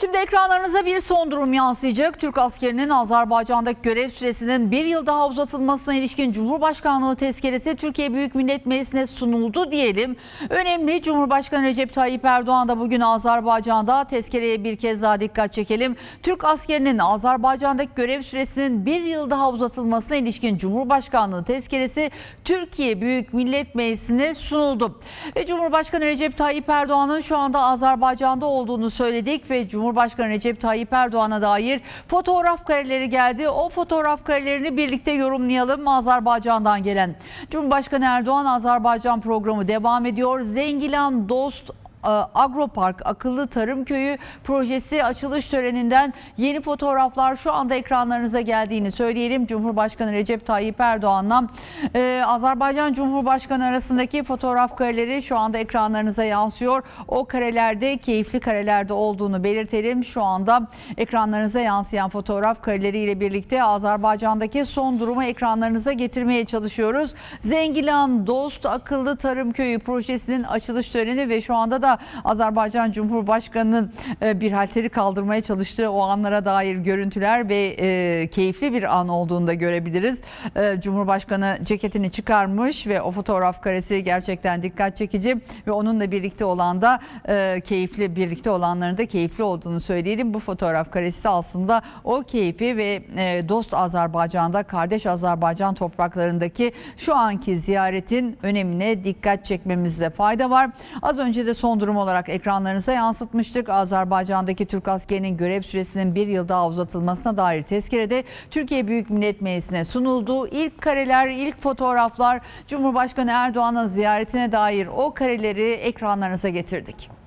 Şimdi ekranlarınıza bir son durum yansıyacak. Türk askerinin Azerbaycan'daki görev süresinin bir yıl daha uzatılmasına ilişkin Cumhurbaşkanlığı tezkeresi Türkiye Büyük Millet Meclisi'ne sunuldu diyelim. Önemli Cumhurbaşkanı Recep Tayyip Erdoğan da bugün Azerbaycan'da tezkereye bir kez daha dikkat çekelim. Türk askerinin Azerbaycan'daki görev süresinin bir yıl daha uzatılmasına ilişkin Cumhurbaşkanlığı tezkeresi Türkiye Büyük Millet Meclisi'ne sunuldu. Ve Cumhurbaşkanı Recep Tayyip Erdoğan'ın şu anda Azerbaycan'da olduğunu söyledik ve Cumhurbaşkanı Recep Tayyip Erdoğan'a dair fotoğraf kareleri geldi. O fotoğraf karelerini birlikte yorumlayalım Azerbaycan'dan gelen. Cumhurbaşkanı Erdoğan Azerbaycan programı devam ediyor. Zengilan Dost Agropark Akıllı Tarım Köyü projesi açılış töreninden yeni fotoğraflar şu anda ekranlarınıza geldiğini söyleyelim. Cumhurbaşkanı Recep Tayyip Erdoğan'la e, Azerbaycan Cumhurbaşkanı arasındaki fotoğraf kareleri şu anda ekranlarınıza yansıyor. O karelerde keyifli karelerde olduğunu belirtelim. Şu anda ekranlarınıza yansıyan fotoğraf kareleriyle birlikte Azerbaycan'daki son durumu ekranlarınıza getirmeye çalışıyoruz. Zengilan Dost Akıllı Tarım Köyü projesinin açılış töreni ve şu anda da Azerbaycan Cumhurbaşkanı'nın e, bir halteri kaldırmaya çalıştığı o anlara dair görüntüler ve e, keyifli bir an olduğunu da görebiliriz. E, Cumhurbaşkanı ceketini çıkarmış ve o fotoğraf karesi gerçekten dikkat çekici ve onunla birlikte olan da keyifli birlikte olanların da keyifli olduğunu söyleyelim. Bu fotoğraf karesi aslında o keyfi ve dost Azerbaycan'da kardeş Azerbaycan topraklarındaki şu anki ziyaretin önemine dikkat çekmemizde fayda var. Az önce de durum olarak ekranlarınıza yansıtmıştık. Azerbaycan'daki Türk askerinin görev süresinin bir yıl daha uzatılmasına dair tezkerede Türkiye Büyük Millet Meclisi'ne sunuldu. İlk kareler, ilk fotoğraflar Cumhurbaşkanı Erdoğan'ın ziyaretine dair o kareleri ekranlarınıza getirdik.